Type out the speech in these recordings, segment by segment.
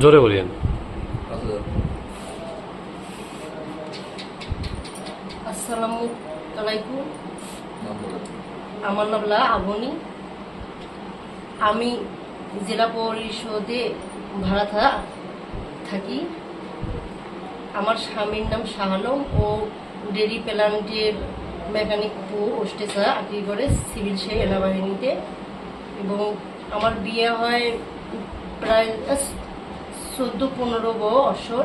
জোরে বলিয়েন। আসসালামু আলাইকুম। আমার নাম লা আবনি। আমি জেলা পরিষদে ভাড়া থা- থাকি। আমার স্বামীর নাম শাহ আলম ও ডেরি প্ল্যান্টের মেকানিক ওস্টেসা চাকরি করে সিভিল সেনাবাহিনীতে এবং আমার বিয়ে হয় প্রায় চোদ্দ পনেরো বছর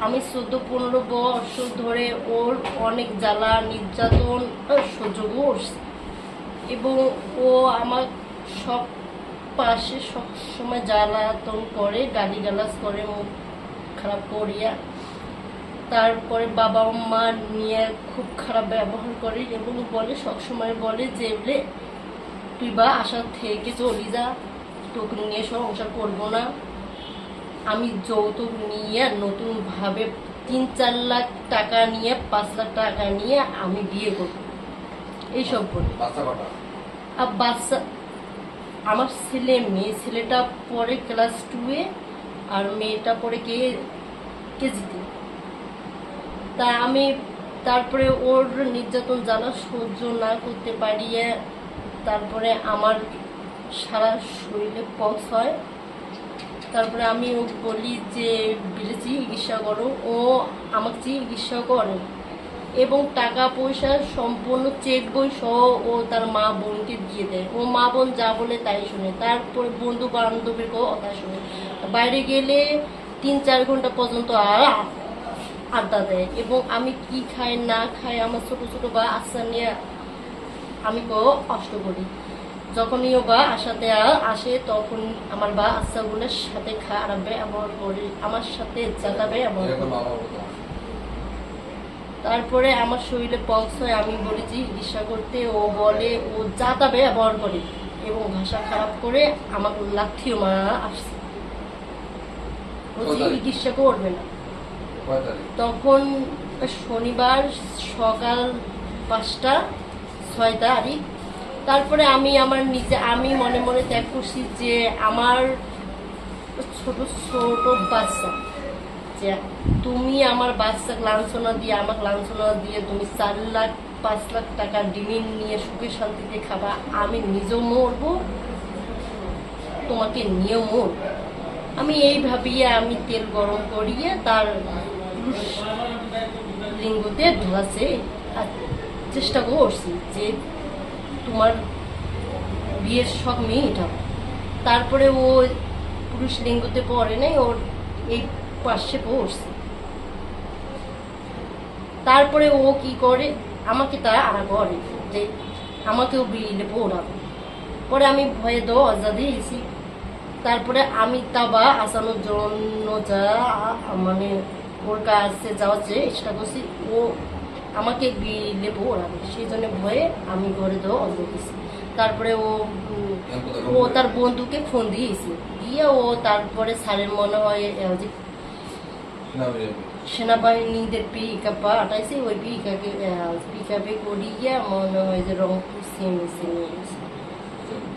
আমি চোদ্দ পনেরো বছর ধরে ওর অনেক জ্বালা, নির্যাতন সহ্য করছি। এবং ও আমার সব পাশে সব সময় জ্বালাতন করে গালি গালাজ করে, মুখ খারাপ করিয়া। তারপরে বাবা মা নিয়ে খুব খারাপ ব্যবহার করে এবং বলে সবসময় বলে যে বলে তুই বা আশা থেকে চলি যা। তোকে নিয়ে সংসার করব না। আমি যৌতুক নিয়ে নতুনভাবে তিন চার লাখ টাকা নিয়ে পাঁচ লাখ টাকা নিয়ে আমি বিয়ে করব। এইসব বলি। আর বাচ্চা আমার ছেলে মেয়ে ছেলেটা পরে ক্লাস টুয়ে আর মেয়েটা পরে কে কেজিতে তা। আমি তারপরে ওর নির্যাতন জ্বালা সহ্য না করতে পারিয়ে তারপরে আমার সারা শরীরে পক্স হয়। তারপরে আমি ও বলি যে বিলে চিকিৎসা করো। ও আমাকে চিকিৎসা করে। এবং টাকা পয়সা সম্পূর্ণ চেক বই সহ ও তার মা বোনকে দিয়ে দেয়। ও মা বোন যা বলে তাই শুনে। তারপরে বন্ধু বান্ধবের কথা শুনে। বাইরে গেলে তিন চার ঘণ্টা পর্যন্ত আড্ডা দেয়। এবং আমি কি খাই, না খাই, আমার ছোট ছোট বা আশা নিয়ে আমি কো কষ্ট করি। যখনই ও বা আশাতে আ- আসে তখন আমার বা আশাগুলোর সাথে খারাপ ব্যবহার করে আমার সাথে জ্বালা ব্যবহার করে। তারপরে আমার শরীরে পক্স হয় আমি বলেছি চিকিৎসা করতে ও বলে ও যাতা ব্যবহার করে এবং ভাষা খারাপ করে আমাকে লাথিও মা আসছে। ও চিকিৎসা করবে না। তখন শনিবার সকাল পাঁচটা ছয় তারিখ তারপরে আমি আমার নিজে, আমি মনে মনে ত্যাগ করছি যে আমার ছোট ছোট বাচ্চা, যে তুমি আমার বাচ্চাকে লাঞ্ছনা দিয়ে, আমাকে লাঞ্ছনা দিয়ে তুমি চার লাখ, পাঁচ লাখ টাকা ডিমিন নিয়ে সুখে শান্তিতে খাবা, আমি নিজেও মরবো, তোমাকে নিয়েও মরবো। আমি এই ভাবিয়ে আমি তেল গরম করিয়ে তার লিঙ্গতে ধোয়াছে চেষ্টা করছি যে তোমার বিয়ের সব মেয়েটাও তারপরে ও পুরুষ লিঙ্গতে পড়ে নাই, ওর এই পাশে পড়ছে। তারপরে ও কি করে? আমাকে তা আড়া করে যে আমাকেও বিলে পড়াবে। পরে আমি ভয়ে দরজা দিয়েছি তারপরে আমি তাবা আসানোর জন্য যা মানে ওর কাছে যাওয়ার চেষ্টা করছি। ও আমাকে নেব ওরা। সেই জন্য ভয়ে আমি ঘরে দেওয়া অন্ধ দিয়েছি তারপরে ও ও তার বন্ধুকে ফোন দিয়েছে। দিয়ে ও তারপরে স্যারের মনে হয় যে সেনাবাহিনীদের পিকা আটাইছে। ওই পিকাকে পিকাপে করিয়ে মনে হয় যে রংপুর সেমে সেমে